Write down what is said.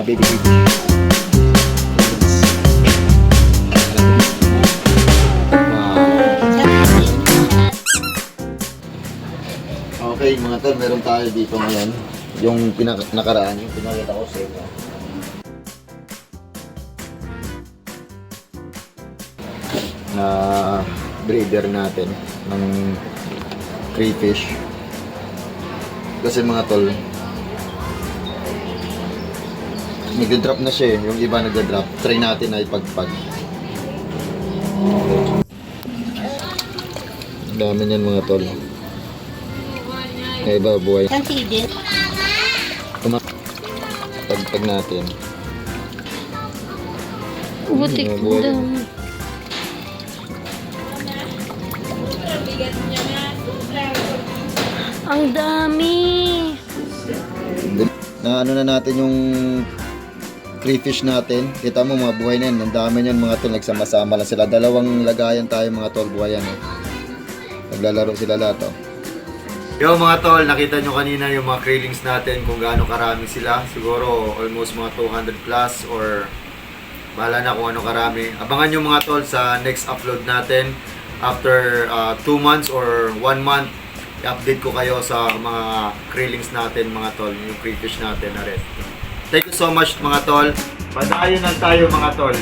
Baby baby. Okay mga tol, meron tayo dito ngayon. Yung pinak nakaraan, yung pinakita ko sa inyo. Na breeder natin ng crayfish. Kasi mga tol, nagda-drop na siya eh. Yung iba nagda-drop. Try natin na ipagpag. Ang dami niyan mga tol. Yung iba buhay. Tuma- Pagpag natin. Butik dami. Ang dami. Na ano na natin yung crayfish natin. Kita mo mga buhay na yan. Ang dami niyan mga tol. Nagsama-sama lang sila. Dalawang lagayan tayo mga tol buhay yan. Eh. Naglalaro sila lahat oh. Yo mga tol, nakita nyo kanina yung mga krillings natin kung gaano karami sila. Siguro almost mga 200 plus or bahala na kung ano karami. Abangan nyo mga tol sa next upload natin. After 2 months or 1 month, i-update ko kayo sa mga krillings natin mga tol, yung crayfish natin na red. Thank you so much mga tol. Padayon lang tayo mga tol.